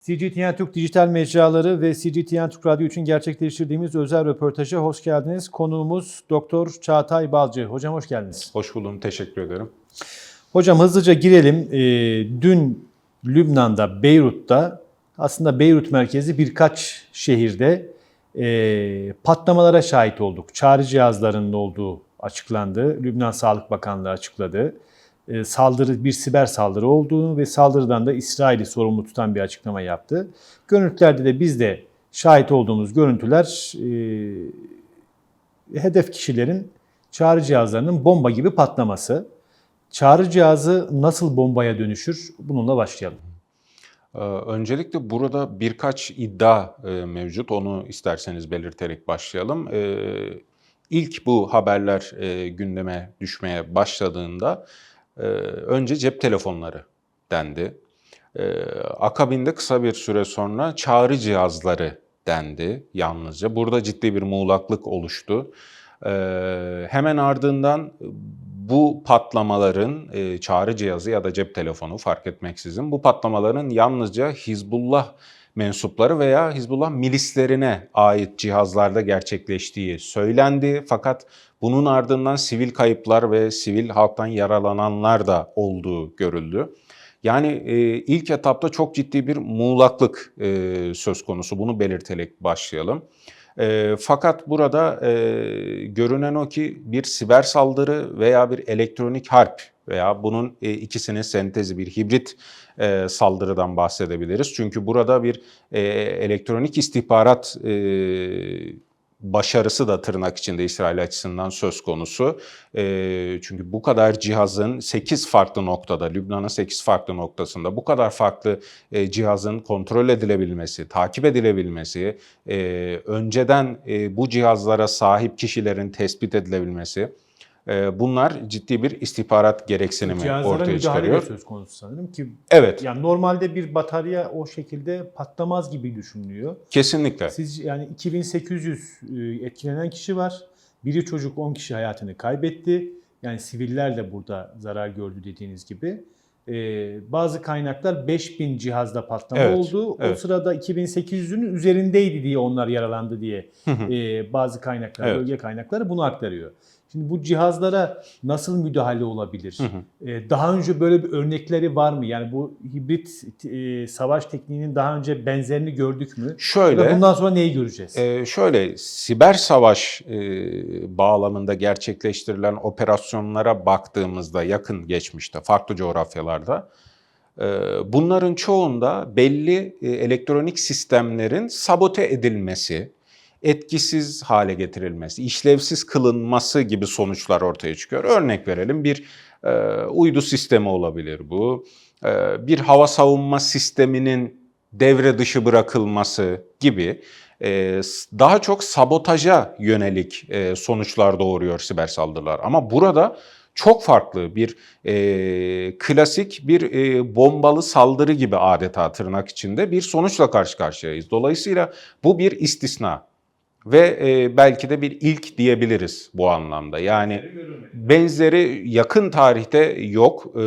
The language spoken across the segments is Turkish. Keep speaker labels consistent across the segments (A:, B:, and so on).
A: CGTN Türk dijital mecraları ve CGTN Türk Radyo için gerçekleştirdiğimiz özel röportaja hoş geldiniz. Konuğumuz Doktor Çağatay Balcı. Hocam hoş geldiniz.
B: Hoş buldum, teşekkür ederim.
A: Hocam hızlıca girelim. Ee, dün Lübnan'da, Beyrut'ta aslında Beyrut merkezi birkaç şehirde e, patlamalara şahit olduk. Çağrı cihazlarının olduğu açıklandı. Lübnan Sağlık Bakanlığı açıkladı. E, saldırı bir siber saldırı olduğunu ve saldırıdan da İsrail'i sorumlu tutan bir açıklama yaptı. Görüntülerde de biz de şahit olduğumuz görüntüler e, hedef kişilerin çağrı cihazlarının bomba gibi patlaması. Çağrı cihazı nasıl bombaya dönüşür? Bununla başlayalım.
B: Ee, öncelikle burada birkaç iddia e, mevcut. Onu isterseniz belirterek başlayalım. Ee, ilk bu haberler e, gündeme düşmeye başladığında e, önce cep telefonları dendi. Ee, akabinde kısa bir süre sonra çağrı cihazları dendi yalnızca. Burada ciddi bir muğlaklık oluştu. Ee, hemen ardından bu patlamaların e, çağrı cihazı ya da cep telefonu fark etmeksizin bu patlamaların yalnızca Hizbullah mensupları veya Hizbullah milislerine ait cihazlarda gerçekleştiği söylendi. Fakat bunun ardından sivil kayıplar ve sivil halktan yaralananlar da olduğu görüldü. Yani e, ilk etapta çok ciddi bir muğlaklık e, söz konusu. Bunu belirterek başlayalım. E, fakat burada e, görünen o ki bir siber saldırı veya bir elektronik harp veya bunun e, ikisinin sentezi bir hibrit e, saldırıdan bahsedebiliriz. Çünkü burada bir e, elektronik istihbarat e, başarısı da tırnak içinde İsrail açısından söz konusu. E, çünkü bu kadar cihazın 8 farklı noktada, Lübnan'ın 8 farklı noktasında bu kadar farklı e, cihazın kontrol edilebilmesi, takip edilebilmesi, e, önceden e, bu cihazlara sahip kişilerin tespit edilebilmesi, bunlar ciddi bir istihbarat gereksinimi
A: Cihazlara
B: ortaya çıkarıyor.
A: söz konusu sanırım ki
B: Evet,
A: yani normalde bir batarya o şekilde patlamaz gibi düşünülüyor.
B: kesinlikle.
A: Siz yani 2800 e, etkilenen kişi var. Biri çocuk 10 kişi hayatını kaybetti. Yani siviller de burada zarar gördü dediğiniz gibi. Ee, bazı kaynaklar 5000 cihazda patlama
B: Evet,
A: oldu. O
B: evet.
A: sırada 2800'ün üzerindeydi diye onlar yaralandı diye e, bazı kaynaklar,
B: Evet.
A: bölge kaynakları bunu aktarıyor. Şimdi bu cihazlara nasıl müdahale olabilir? E, daha önce böyle bir örnekleri var mı? Yani bu hibrit e, savaş tekniğinin daha önce benzerini gördük mü?
B: Şöyle,
A: Ve bundan sonra neyi göreceğiz?
B: Ee, şöyle siber savaş e, bağlamında gerçekleştirilen operasyonlara baktığımızda yakın geçmişte farklı coğrafyalarda e, bunların çoğunda belli e, elektronik sistemlerin sabote edilmesi, etkisiz hale getirilmesi, işlevsiz kılınması gibi sonuçlar ortaya çıkıyor. Örnek verelim bir e, uydu sistemi olabilir bu, e, bir hava savunma sisteminin devre dışı bırakılması gibi e, daha çok sabotaja yönelik e, sonuçlar doğuruyor siber saldırılar. Ama burada çok farklı bir e, klasik bir e, bombalı saldırı gibi adeta tırnak içinde bir sonuçla karşı karşıyayız. Dolayısıyla bu bir istisna ve e, belki de bir ilk diyebiliriz bu anlamda. Yani benzeri yakın tarihte yok. Ee,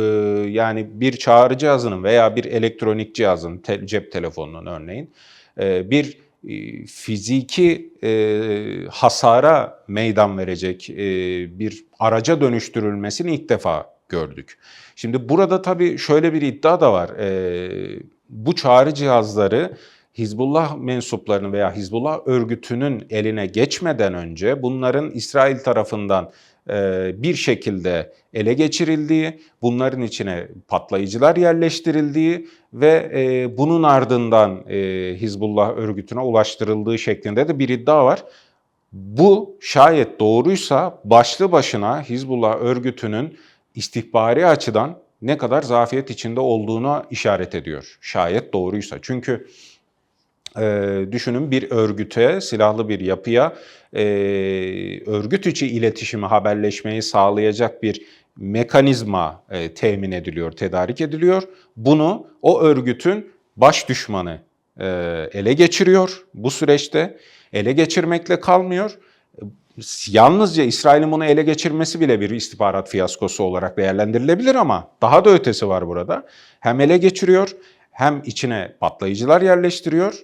B: yani bir çağrı cihazının veya bir elektronik cihazın, te- cep telefonunun örneğin e, bir e, fiziki e, hasara meydan verecek e, bir araca dönüştürülmesini ilk defa gördük. Şimdi burada tabii şöyle bir iddia da var. E, bu çağrı cihazları Hizbullah mensuplarının veya Hizbullah örgütünün eline geçmeden önce bunların İsrail tarafından e, bir şekilde ele geçirildiği, bunların içine patlayıcılar yerleştirildiği ve e, bunun ardından e, Hizbullah örgütüne ulaştırıldığı şeklinde de bir iddia var. Bu şayet doğruysa başlı başına Hizbullah örgütünün istihbari açıdan ne kadar zafiyet içinde olduğuna işaret ediyor. Şayet doğruysa. Çünkü e, düşünün bir örgüte, silahlı bir yapıya e, örgüt içi iletişimi, haberleşmeyi sağlayacak bir mekanizma e, temin ediliyor, tedarik ediliyor. Bunu o örgütün baş düşmanı e, ele geçiriyor bu süreçte. Ele geçirmekle kalmıyor. Yalnızca İsrail'in bunu ele geçirmesi bile bir istihbarat fiyaskosu olarak değerlendirilebilir ama daha da ötesi var burada. Hem ele geçiriyor hem içine patlayıcılar yerleştiriyor,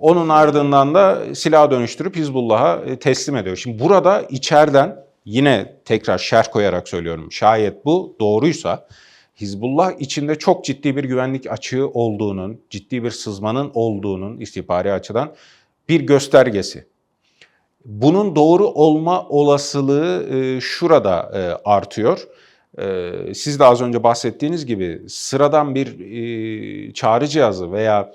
B: onun ardından da silah dönüştürüp Hizbullah'a e, teslim ediyor. Şimdi burada içeriden yine tekrar şerh koyarak söylüyorum. Şayet bu doğruysa Hizbullah içinde çok ciddi bir güvenlik açığı olduğunun, ciddi bir sızmanın olduğunun istihbari açıdan bir göstergesi. Bunun doğru olma olasılığı e, şurada e, artıyor. E, siz de az önce bahsettiğiniz gibi sıradan bir çağrı cihazı veya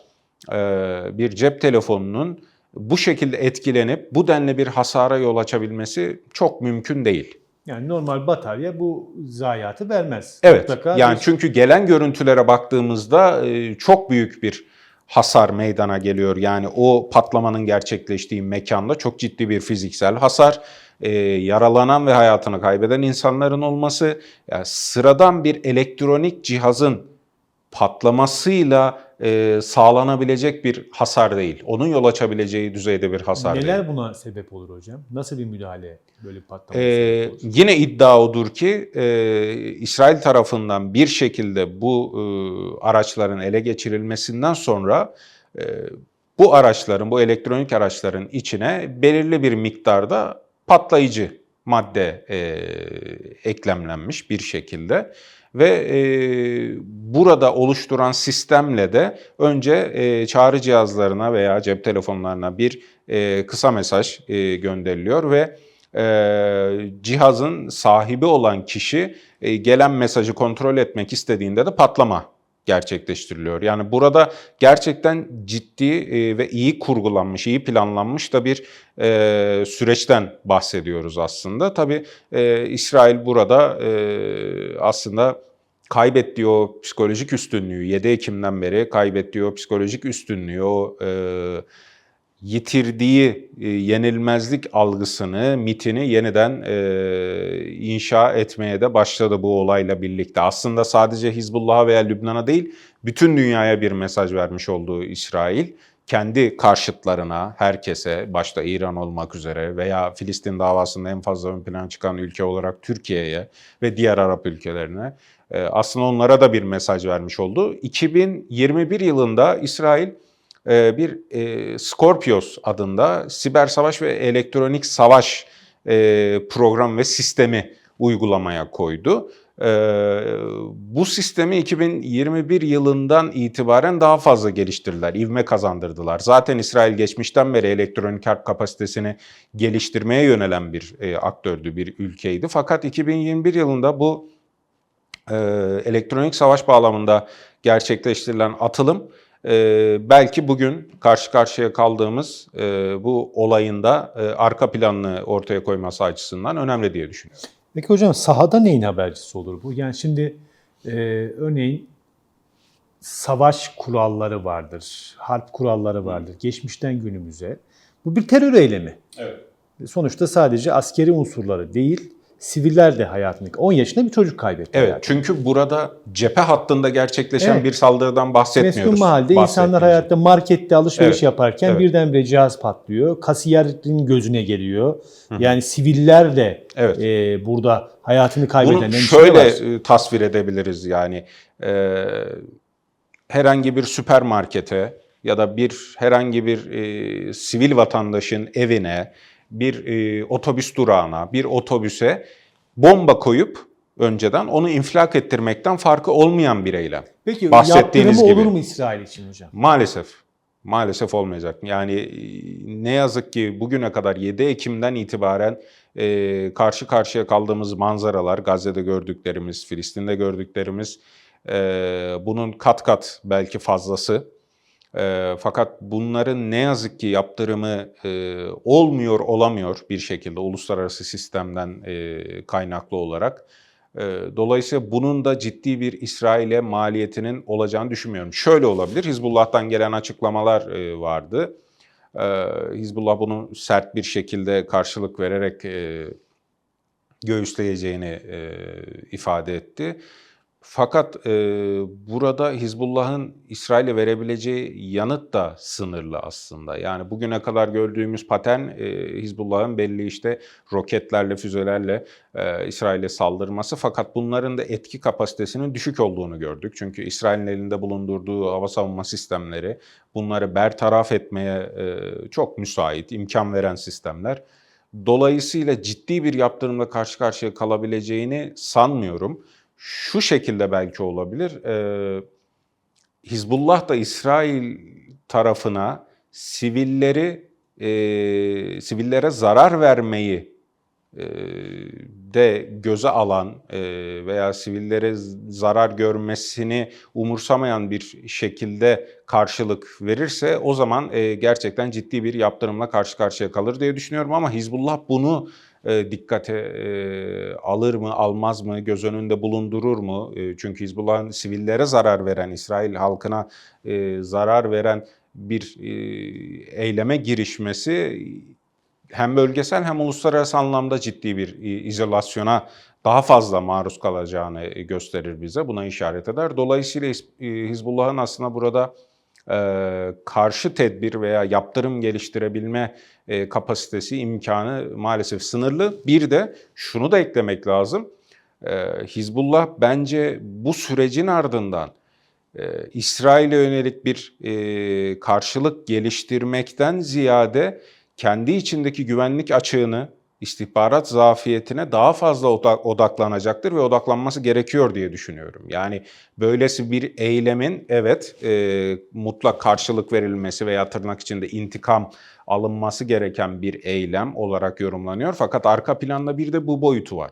B: bir cep telefonunun bu şekilde etkilenip bu denli bir hasara yol açabilmesi çok mümkün değil.
A: Yani normal batarya bu zayiatı vermez.
B: Evet.
A: Mutlaka
B: yani
A: bir-
B: çünkü gelen görüntülere baktığımızda e, çok büyük bir hasar meydana geliyor. Yani o patlamanın gerçekleştiği mekanda çok ciddi bir fiziksel hasar, e, yaralanan ve hayatını kaybeden insanların olması, yani sıradan bir elektronik cihazın patlamasıyla e, sağlanabilecek bir hasar değil. Onun yol açabileceği düzeyde bir hasar değil.
A: Neler buna sebep olur hocam? Nasıl bir müdahale böyle bir patlama sebep olur?
B: yine iddia odur ki e, İsrail tarafından bir şekilde bu e, araçların ele geçirilmesinden sonra e, bu araçların, bu elektronik araçların içine belirli bir miktarda patlayıcı madde e, eklemlenmiş bir şekilde ve e, burada oluşturan sistemle de önce e, çağrı cihazlarına veya cep telefonlarına bir e, kısa mesaj e, gönderiliyor ve e, cihazın sahibi olan kişi e, gelen mesajı kontrol etmek istediğinde de patlama gerçekleştiriliyor. Yani burada gerçekten ciddi e, ve iyi kurgulanmış, iyi planlanmış da bir e, süreçten bahsediyoruz aslında. Tabii e, İsrail burada e, aslında kaybettiği o psikolojik üstünlüğü, 7 Ekim'den beri kaybettiği o psikolojik üstünlüğü, o e, yitirdiği e, yenilmezlik algısını, mitini yeniden e, inşa etmeye de başladı bu olayla birlikte. Aslında sadece Hizbullah'a veya Lübnan'a değil, bütün dünyaya bir mesaj vermiş olduğu İsrail, kendi karşıtlarına, herkese, başta İran olmak üzere veya Filistin davasında en fazla ön plana çıkan ülke olarak Türkiye'ye ve diğer Arap ülkelerine e, aslında onlara da bir mesaj vermiş oldu. 2021 yılında İsrail bir e, Scorpios adında siber savaş ve elektronik savaş e, program ve sistemi uygulamaya koydu. E, bu sistemi 2021 yılından itibaren daha fazla geliştirdiler, ivme kazandırdılar. Zaten İsrail geçmişten beri elektronik harp kapasitesini geliştirmeye yönelen bir e, aktördü, bir ülkeydi. Fakat 2021 yılında bu e, elektronik savaş bağlamında gerçekleştirilen atılım e, belki bugün karşı karşıya kaldığımız e, bu olayın da e, arka planını ortaya koyması açısından önemli diye düşünüyorum.
A: Peki hocam sahada neyin habercisi olur bu? Yani şimdi e, örneğin savaş kuralları vardır, harp kuralları vardır geçmişten günümüze. Bu bir terör eylemi.
B: Evet.
A: Sonuçta sadece askeri unsurları değil, siviller de hayatını 10 yaşında bir çocuk kaybetti.
B: Evet
A: hayatını.
B: çünkü burada cephe hattında gerçekleşen
A: Evet.
B: bir saldırıdan bahsetmiyoruz.
A: Meskun mahalde insanlar hayatta markette alışveriş
B: Evet,
A: yaparken
B: evet.
A: birdenbire cihaz patlıyor. Kasiyerin gözüne geliyor. Yani siviller de
B: Evet.
A: e, burada hayatını kaybedenlerin
B: şöyle
A: var.
B: e, tasvir edebiliriz yani e, herhangi bir süpermarkete ya da bir herhangi bir e, sivil vatandaşın evine, bir e, otobüs durağına, bir otobüse bomba koyup önceden onu infilak ettirmekten farkı olmayan bir eylem.
A: Peki
B: bahsettiğiniz
A: yaptırımı
B: gibi.
A: olur mu İsrail için hocam?
B: Maalesef. Maalesef olmayacak. Yani e, ne yazık ki bugüne kadar 7 Ekim'den itibaren e, karşı karşıya kaldığımız manzaralar, Gazze'de gördüklerimiz, Filistin'de gördüklerimiz, e, bunun kat kat belki fazlası. E, fakat bunların ne yazık ki yaptırımı e, olmuyor, olamıyor bir şekilde uluslararası sistemden e, kaynaklı olarak. E, Dolayısıyla bunun da ciddi bir İsrail'e maliyetinin olacağını düşünmüyorum. Şöyle olabilir, Hizbullah'tan gelen açıklamalar e, vardı. E, Hizbullah bunu sert bir şekilde karşılık vererek e, göğüsleyeceğini e, ifade etti. Fakat e, burada Hizbullah'ın İsrail'e verebileceği yanıt da sınırlı aslında. Yani bugüne kadar gördüğümüz patern e, Hizbullah'ın belli işte roketlerle, füzelerle e, İsrail'e saldırması. Fakat bunların da etki kapasitesinin düşük olduğunu gördük. Çünkü İsrail'in elinde bulundurduğu hava savunma sistemleri bunları bertaraf etmeye e, çok müsait, imkan veren sistemler. Dolayısıyla ciddi bir yaptırımla karşı karşıya kalabileceğini sanmıyorum. Şu şekilde belki olabilir. Ee, Hizbullah da İsrail tarafına sivilleri e, sivillere zarar vermeyi e, de göze alan e, veya sivillere zarar görmesini umursamayan bir şekilde karşılık verirse o zaman e, gerçekten ciddi bir yaptırımla karşı karşıya kalır diye düşünüyorum ama Hizbullah bunu e, dikkate e, alır mı, almaz mı, göz önünde bulundurur mu? E, çünkü Hizbullah'ın sivillere zarar veren, İsrail halkına zarar veren bir eyleme girişmesi hem bölgesel hem uluslararası anlamda ciddi bir izolasyona daha fazla maruz kalacağını gösterir bize. Buna işaret eder. Dolayısıyla Hiz- Hizbullah'ın aslında burada karşı tedbir veya yaptırım geliştirebilme e, kapasitesi, imkanı maalesef sınırlı. Bir de şunu da eklemek lazım. E, Hizbullah bence bu sürecin ardından e, İsrail'e yönelik bir e, karşılık geliştirmekten ziyade kendi içindeki güvenlik açığını, istihbarat zafiyetine daha fazla oda- odaklanacaktır ve odaklanması gerekiyor diye düşünüyorum. Yani böylesi bir eylemin evet e, mutlak karşılık verilmesi veya tırnak içinde intikam alınması gereken bir eylem olarak yorumlanıyor. Fakat arka planda bir de bu boyutu var.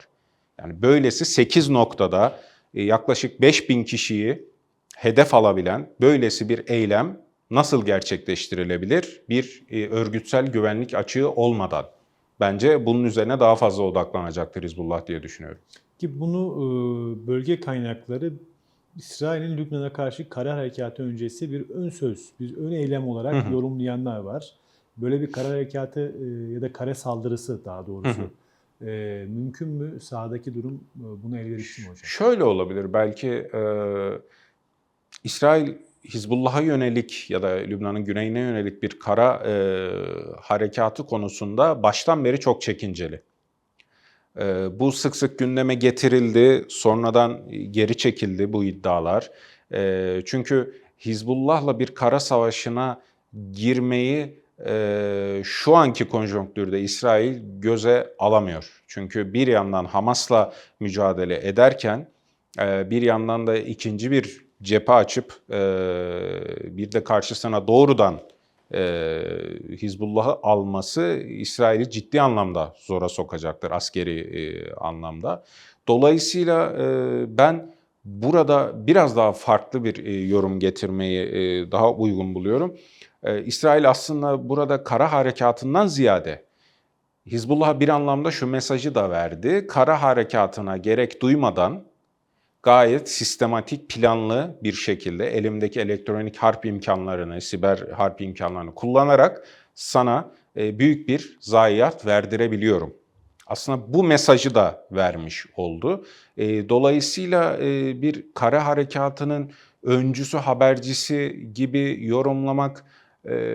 B: Yani böylesi 8 noktada e, yaklaşık 5000 kişiyi hedef alabilen böylesi bir eylem nasıl gerçekleştirilebilir? Bir e, örgütsel güvenlik açığı olmadan. Bence bunun üzerine daha fazla odaklanacaktır Hizbullah diye düşünüyorum.
A: Ki bunu e, bölge kaynakları İsrail'in Lübnan'a karşı kara harekatı öncesi bir ön söz, bir ön eylem olarak yorumlayanlar var. Böyle bir kara harekatı e, ya da kare saldırısı daha doğrusu e, mümkün mü? Sahadaki durum e, buna elverişli mi hocam?
B: Şöyle olabilir belki e, İsrail Hizbullah'a yönelik ya da Lübnan'ın güneyine yönelik bir kara e, harekatı konusunda baştan beri çok çekinceli. E, bu sık sık gündeme getirildi, sonradan geri çekildi bu iddialar. E, çünkü Hizbullah'la bir kara savaşına girmeyi e, şu anki konjonktürde İsrail göze alamıyor. Çünkü bir yandan Hamas'la mücadele ederken e, bir yandan da ikinci bir cephe açıp e, bir de karşısına doğrudan e, Hizbullah'ı alması İsrail'i ciddi anlamda zora sokacaktır askeri e, anlamda. Dolayısıyla e, ben burada biraz daha farklı bir e, yorum getirmeyi e, daha uygun buluyorum. E, İsrail aslında burada kara harekatından ziyade Hizbullah'a bir anlamda şu mesajı da verdi. Kara harekatına gerek duymadan gayet sistematik, planlı bir şekilde elimdeki elektronik harp imkanlarını, siber harp imkanlarını kullanarak sana e, büyük bir zayiat verdirebiliyorum. Aslında bu mesajı da vermiş oldu. E, dolayısıyla e, bir kara harekatının öncüsü, habercisi gibi yorumlamak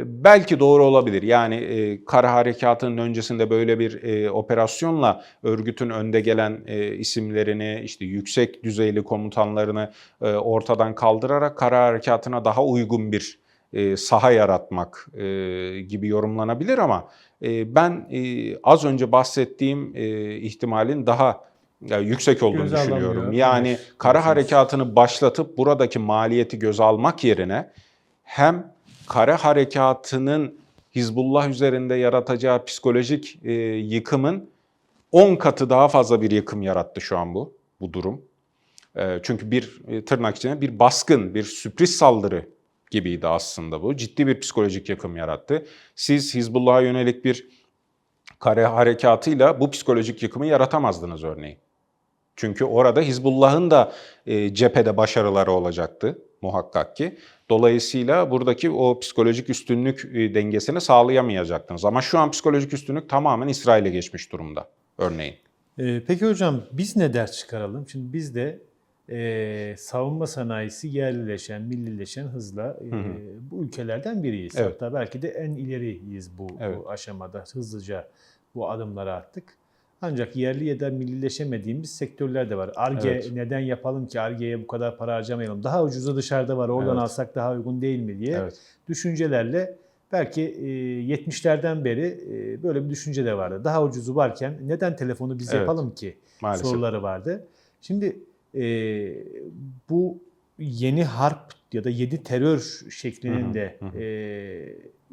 B: belki doğru olabilir. Yani e, kara harekatının öncesinde böyle bir e, operasyonla örgütün önde gelen e, isimlerini, işte yüksek düzeyli komutanlarını e, ortadan kaldırarak kara harekatına daha uygun bir e, saha yaratmak e, gibi yorumlanabilir ama e, ben e, az önce bahsettiğim e, ihtimalin daha ya, yüksek olduğunu
A: Göze
B: düşünüyorum.
A: alınmıyor.
B: Yani
A: Evet,
B: kara harekatını başlatıp buradaki maliyeti göze almak yerine hem kara harekatının Hizbullah üzerinde yaratacağı psikolojik e, yıkımın 10 katı daha fazla bir yıkım yarattı şu an bu bu durum. E, çünkü bir e, tırnak içinde bir baskın, bir sürpriz saldırı gibiydi aslında bu. Ciddi bir psikolojik yıkım yarattı. Siz Hizbullah'a yönelik bir kare harekatıyla bu psikolojik yıkımı yaratamazdınız örneğin. Çünkü orada Hizbullah'ın da e, cephede başarıları olacaktı muhakkak ki. Dolayısıyla buradaki o psikolojik üstünlük e, dengesini sağlayamayacaktınız. Ama şu an psikolojik üstünlük tamamen İsrail'e geçmiş durumda örneğin.
A: Ee, peki hocam biz ne ders çıkaralım? Şimdi biz de e, savunma sanayisi yerlileşen, millileşen hızla e,
B: Hı hı.
A: bu ülkelerden biriyiz.
B: Evet.
A: Hatta belki de en ileriyiz bu,
B: Evet.
A: bu aşamada. Hızlıca bu adımları attık. Ancak yerli ya da millileşemediğimiz sektörler de var. ARGE
B: Evet.
A: neden yapalım ki ARGE'ye bu kadar para harcamayalım? Daha ucuza dışarıda var oradan
B: Evet.
A: alsak daha uygun değil mi diye
B: Evet.
A: düşüncelerle belki e, 70'lerden beri e, böyle bir düşünce de vardı. Daha ucuzu varken neden telefonu biz
B: Evet.
A: yapalım ki
B: Maalesef.
A: soruları vardı. Şimdi e, bu yeni harp ya da yedi terör şeklinin de e,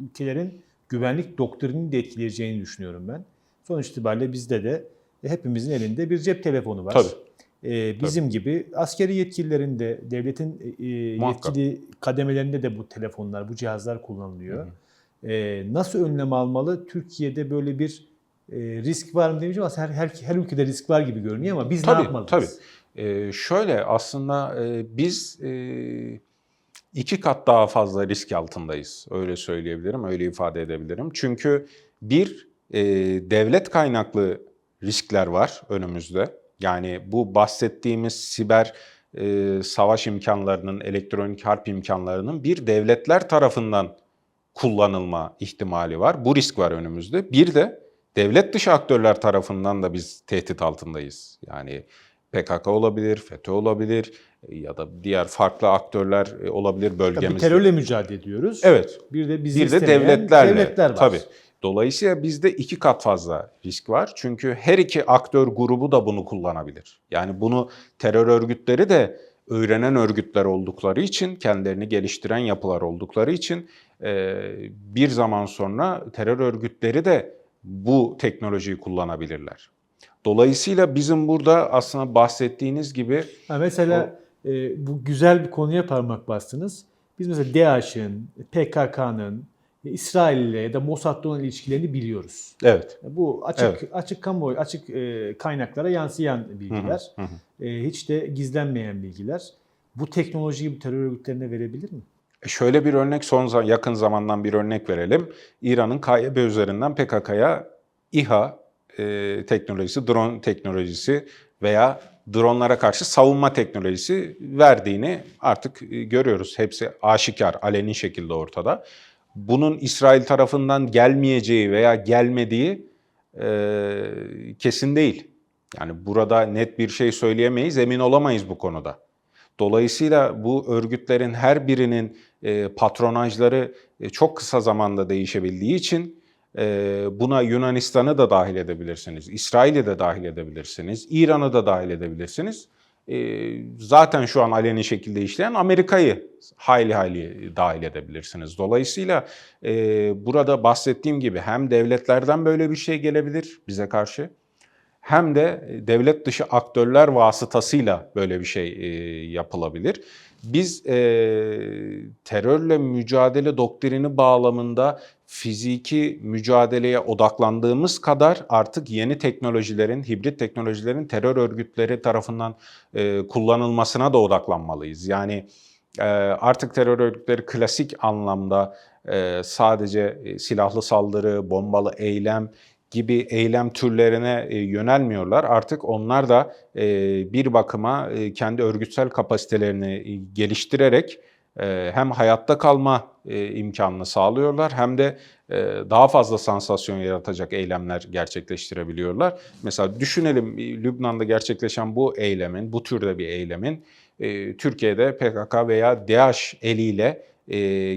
A: ülkelerin güvenlik doktrinini de etkileyeceğini düşünüyorum ben. Sonuç itibariyle bizde de e, hepimizin elinde bir cep telefonu var.
B: Tabii.
A: E, bizim gibi askeri yetkililerin de devletin e,
B: Muhakkak.
A: yetkili kademelerinde de bu telefonlar, bu cihazlar kullanılıyor. E, nasıl önlem almalı? Türkiye'de böyle bir e, risk var mı demeyeceğim ama her, her, her ülkede risk var gibi görünüyor ama biz ne
B: Tabii,
A: yapmalıyız?
B: tabii. Ee, şöyle aslında e, biz e, iki kat daha fazla risk altındayız. Öyle söyleyebilirim, öyle ifade edebilirim. Çünkü bir, e, devlet kaynaklı riskler var önümüzde. Yani bu bahsettiğimiz siber e, savaş imkanlarının, elektronik harp imkanlarının bir devletler tarafından kullanılma ihtimali var. Bu risk var önümüzde. Bir de devlet dışı aktörler tarafından da biz tehdit altındayız. Yani PKK olabilir, FETÖ olabilir e, ya da diğer farklı aktörler e, olabilir
A: Tabii
B: bölgemizde.
A: bir terörle mücadele ediyoruz.
B: Evet.
A: Bir de bizi
B: Bir de devletlerle.
A: devletler var.
B: Tabii. Dolayısıyla bizde iki kat fazla risk var. Çünkü her iki aktör grubu da bunu kullanabilir. Yani bunu terör örgütleri de öğrenen örgütler oldukları için, kendilerini geliştiren yapılar oldukları için bir zaman sonra terör örgütleri de bu teknolojiyi kullanabilirler. Dolayısıyla bizim burada aslında bahsettiğiniz gibi
A: Ha, mesela e, bu güzel bir konuya parmak bastınız. Biz mesela DAEŞ'in, PKK'nın, İsrail ile ya da Mossad'la olan ilişkilerini biliyoruz.
B: evet.
A: Bu açık
B: Evet.
A: açık kamuoyu, açık e, kaynaklara yansıyan bilgiler.
B: Hı hı.
A: E, hiç de gizlenmeyen bilgiler. Bu teknolojiyi bu terör örgütlerine verebilir mi?
B: E, Şöyle bir örnek son yakın zamandan bir örnek verelim. İran'ın KYB üzerinden PKK'ya İHA e, teknolojisi, drone teknolojisi veya dronlara karşı savunma teknolojisi verdiğini artık görüyoruz. Hepsi aşikar, aleni şekilde ortada. Bunun İsrail tarafından gelmeyeceği veya gelmediği e, kesin değil. Yani burada net bir şey söyleyemeyiz, emin olamayız bu konuda. Dolayısıyla bu örgütlerin her birinin e, patronajları e, çok kısa zamanda değişebildiği için e, buna Yunanistan'ı da dahil edebilirsiniz, İsrail'i de dahil edebilirsiniz, İran'ı da dahil edebilirsiniz. E, zaten şu an aleni şekilde işleyen Amerika'yı hayli hayli dahil edebilirsiniz. Dolayısıyla e, burada bahsettiğim gibi hem devletlerden böyle bir şey gelebilir bize karşı hem de devlet dışı aktörler vasıtasıyla böyle bir şey e, yapılabilir. Biz e, terörle mücadele doktrini bağlamında fiziki mücadeleye odaklandığımız kadar artık yeni teknolojilerin, hibrit teknolojilerin terör örgütleri tarafından e, kullanılmasına da odaklanmalıyız. Yani e, artık terör örgütleri klasik anlamda e, sadece silahlı saldırı, bombalı eylem gibi eylem türlerine e, yönelmiyorlar. Artık onlar da e, bir bakıma e, kendi örgütsel kapasitelerini geliştirerek hem hayatta kalma imkanını sağlıyorlar hem de daha fazla sansasyon yaratacak eylemler gerçekleştirebiliyorlar. Mesela düşünelim Lübnan'da gerçekleşen bu eylemin, bu türde bir eylemin Türkiye'de PKK veya DAEŞ eliyle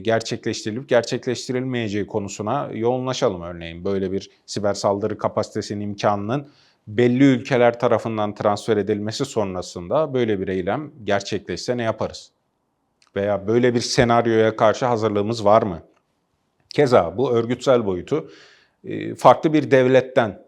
B: gerçekleştirilip gerçekleştirilmeyeceği konusuna yoğunlaşalım örneğin. Böyle bir siber saldırı kapasitesinin imkanının belli ülkeler tarafından transfer edilmesi sonrasında böyle bir eylem gerçekleşse ne yaparız? Veya böyle bir senaryoya karşı hazırlığımız var mı? Keza bu örgütsel boyutu farklı bir devletten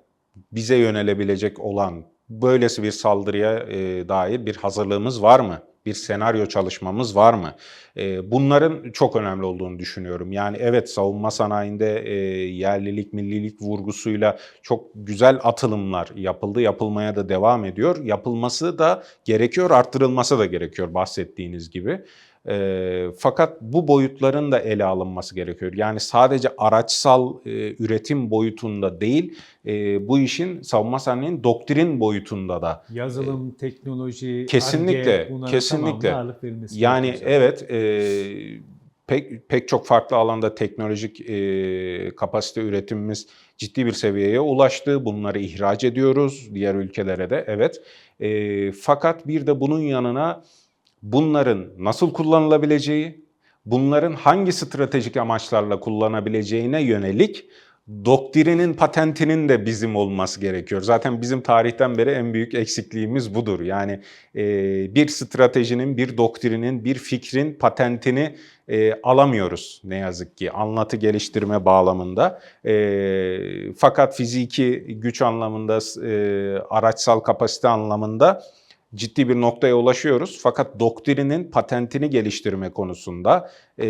B: bize yönelebilecek olan böylesi bir saldırıya dair bir hazırlığımız var mı? Bir senaryo çalışmamız var mı? E, bunların çok önemli olduğunu düşünüyorum. Yani evet savunma sanayinde e, yerlilik, millilik vurgusuyla çok güzel atılımlar yapıldı, yapılmaya da devam ediyor. Yapılması da gerekiyor, arttırılması da gerekiyor bahsettiğiniz gibi. E, fakat bu boyutların da ele alınması gerekiyor. Yani sadece araçsal e, üretim boyutunda değil, e, bu işin savunma sanayinin doktrin boyutunda da
A: Yazılım, teknoloji,
B: Kesinlikle,
A: Ar-Ge,
B: kesinlikle. Yani
A: gerekiyor.
B: evet e, pek pek çok farklı alanda teknolojik e, kapasite üretimimiz ciddi bir seviyeye ulaştı. Bunları ihraç ediyoruz diğer ülkelere de evet. E, fakat bir de bunun yanına bunların nasıl kullanılabileceği, bunların hangi stratejik amaçlarla kullanabileceğine yönelik doktrinin patentinin de bizim olması gerekiyor. Zaten bizim tarihten beri en büyük eksikliğimiz budur. Yani e, bir stratejinin, bir doktrinin, bir fikrin patentini e, alamıyoruz ne yazık ki anlatı geliştirme bağlamında. E, fakat fiziki güç anlamında, e, araçsal kapasite anlamında ciddi bir noktaya ulaşıyoruz. Fakat doktrinin patentini geliştirme konusunda e,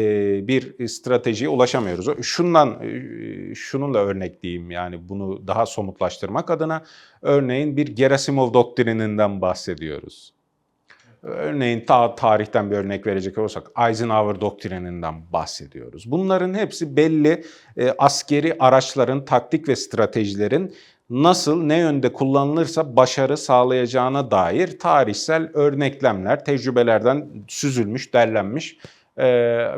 B: bir stratejiye ulaşamıyoruz. Şundan, e, şununla örnekleyeyim yani bunu daha somutlaştırmak adına. Örneğin bir Gerasimov doktrininden bahsediyoruz. Örneğin ta tarihten bir örnek verecek olursak Eisenhower doktrininden bahsediyoruz. Bunların hepsi belli e, askeri araçların, taktik ve stratejilerin nasıl, ne yönde kullanılırsa başarı sağlayacağına dair tarihsel örneklemler, tecrübelerden süzülmüş, derlenmiş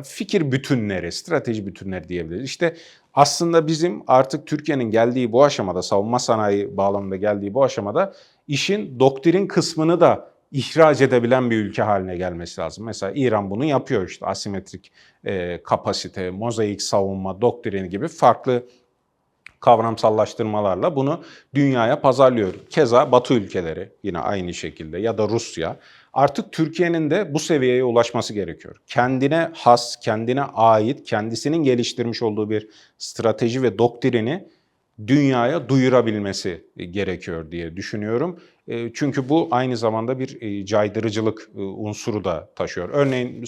B: fikir bütünleri, strateji bütünleri diyebiliriz. İşte aslında bizim artık Türkiye'nin geldiği bu aşamada, savunma sanayi bağlamında geldiği bu aşamada işin doktrin kısmını da ihraç edebilen bir ülke haline gelmesi lazım. Mesela İran bunu yapıyor işte asimetrik e, kapasite, mozaik savunma, doktrini gibi farklı kavramsallaştırmalarla bunu dünyaya pazarlıyor. Keza Batı ülkeleri yine aynı şekilde ya da Rusya. Artık Türkiye'nin de bu seviyeye ulaşması gerekiyor. Kendine has, kendine ait, kendisinin geliştirmiş olduğu bir strateji ve doktrini dünyaya duyurabilmesi gerekiyor diye düşünüyorum. E, Çünkü bu aynı zamanda bir e, caydırıcılık e, unsuru da taşıyor. Örneğin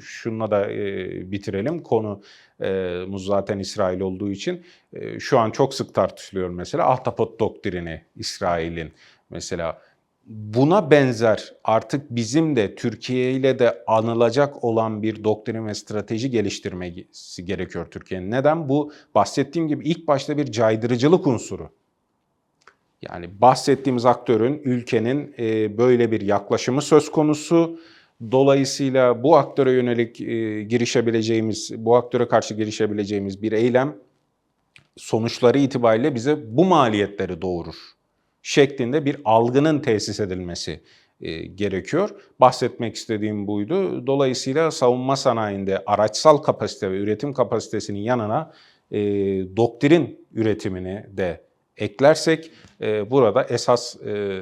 B: şununla da e, bitirelim. Konumuz zaten İsrail olduğu için e, şu an çok sık tartışılıyor mesela Ahtapot doktrini İsrail'in mesela buna benzer artık bizim de Türkiye ile de anılacak olan bir doktrin ve strateji geliştirmesi gerekiyor Türkiye'nin. Neden? Bu bahsettiğim gibi ilk başta bir caydırıcılık unsuru. Yani bahsettiğimiz aktörün, ülkenin e, böyle bir yaklaşımı söz konusu. Dolayısıyla bu aktöre yönelik e, girişebileceğimiz, bu aktöre karşı girişebileceğimiz bir eylem sonuçları itibariyle bize bu maliyetleri doğurur şeklinde bir algının tesis edilmesi e, gerekiyor. Bahsetmek istediğim buydu. Dolayısıyla savunma sanayinde araçsal kapasite ve üretim kapasitesinin yanına e, doktrin üretimini de eklersek e, burada esas e,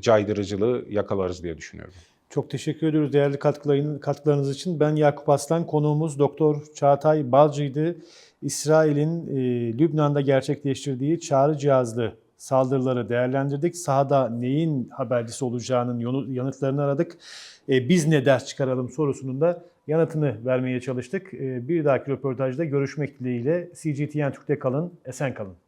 B: caydırıcılığı yakalarız diye düşünüyorum.
A: Çok teşekkür ediyoruz değerli katkıların, katkılarınız için. Ben Yakup Aslan, konuğumuz Doktor Çağatay Balcı'ydı. İsrail'in Lübnan'da gerçekleştirdiği çağrı cihazlı saldırıları değerlendirdik. Sahada neyin habercisi olacağının yanıtlarını aradık. E, biz ne ders çıkaralım sorusunun da yanıtını vermeye çalıştık. E, bir dahaki röportajda görüşmek dileğiyle. CGTN Türk'te kalın, esen kalın.